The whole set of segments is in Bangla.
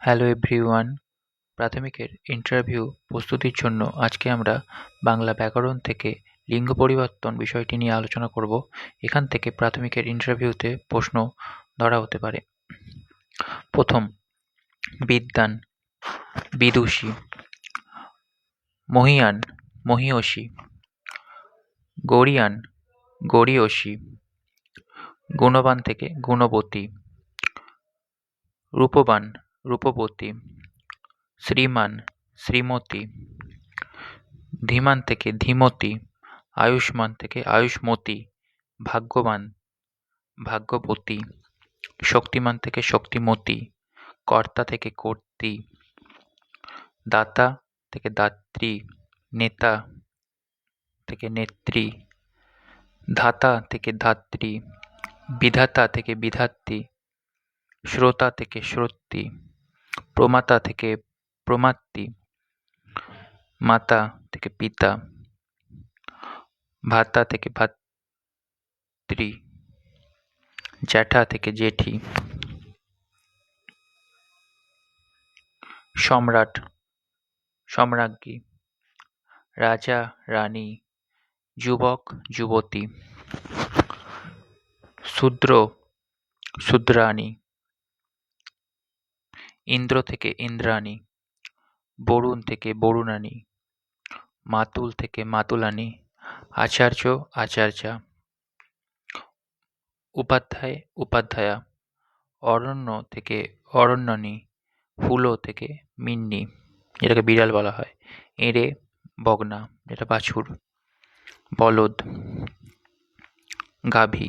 হ্যালো এভরিওয়ান, প্রাথমিকের ইন্টারভিউ প্রস্তুতির জন্য আজকে আমরা বাংলা ব্যাকরণ থেকে লিঙ্গ পরিবর্তন বিষয়টি নিয়ে আলোচনা করব। এখান থেকে প্রাথমিকের ইন্টারভিউতে প্রশ্ন ধরা হতে পারে। প্রথম বিদ্যান বিদুষী, মহিয়ান, মহিয়সী, গরিয়ান, গরীয়সী, গুণবান থেকে গুণবতী, রূপবান রূপবতী, শ্রীমান, শ্রীমতী, ধীমান থেকে ধীমতী, আয়ুষ্মান থেকে আয়ুষ্মতী, ভাগ্যবান ভাগ্যবতী শক্তিমান থেকে শক্তিমতী, কর্তা থেকে কর্তী, দাতা থেকে দাত্রী, নেতা থেকে নেত্রী, ধাতা থেকে ধাত্রী, বিধাতা থেকে বিধাত্রী, শ্রোতা থেকে শ্রোত্রী প্রমাতা থেকে প্রমাত্রী মাতা থেকে পিতা, ভাতা থেকে ভাতৃ, জ্যাঠা থেকে জেঠি, সম্রাট, সম্রাজ্ঞী, রাজা, রানী, যুবক, যুবতী, শূদ্র, শূদ্রাণী ইন্দ্র থেকে ইন্দ্রাণী, বরুণ থেকে বরুণানী মাতুল থেকে মাতুলানী আচার্য, আচার্যা, উপাধ্যায়, উপাধ্যায়া, অরণ্য থেকে অরণ্যনী হুলো থেকে মিন্নি যেটাকে বিড়াল বলা হয়, এঁড়ে, বগনা, যেটা বাছুর, বলদ, গাভী,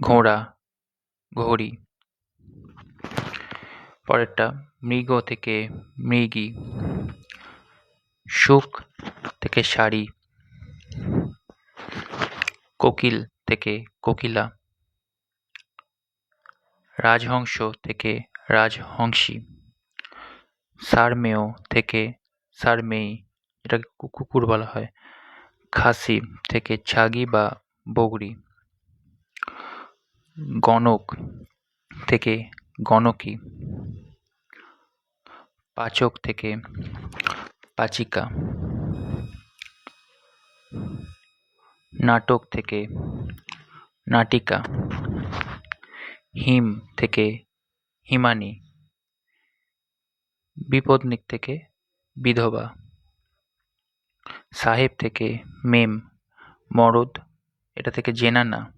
ঘোড়া, ঘড়ি পরেরটা মৃগ থেকে মৃগী সুখ থেকে শাড়ি কোকিল থেকে কোকিলা, রাজহংস থেকে রাজহংসী, সারমেয় থেকে সারমেয়ী, এটাকে কুকুর বলা হয়, খাসি থেকে ছাগি বা বগরি, গণক থেকে গণকী পাচক থেকে পাচিকা। নাটক থেকে নাটিকা। হিম থেকে হিমানি। বিপদনিক থেকে বিধবা। সাহেব থেকে মেম। মরদ, এটা থেকে জেনানা।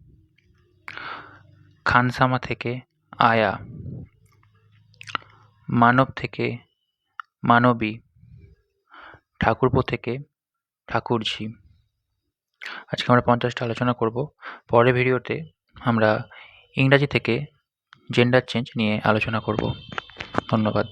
খানসামা থেকে আয়া। মানব থেকে মানবী, ঠাকুরপো থেকে ঠাকুরঝি। আজকে আমরা পঞ্চাশটা আলোচনা করব। পরের ভিডিওতে আমরা ইংরাজি থেকে জেন্ডার চেঞ্জ নিয়ে আলোচনা করব। ধন্যবাদ।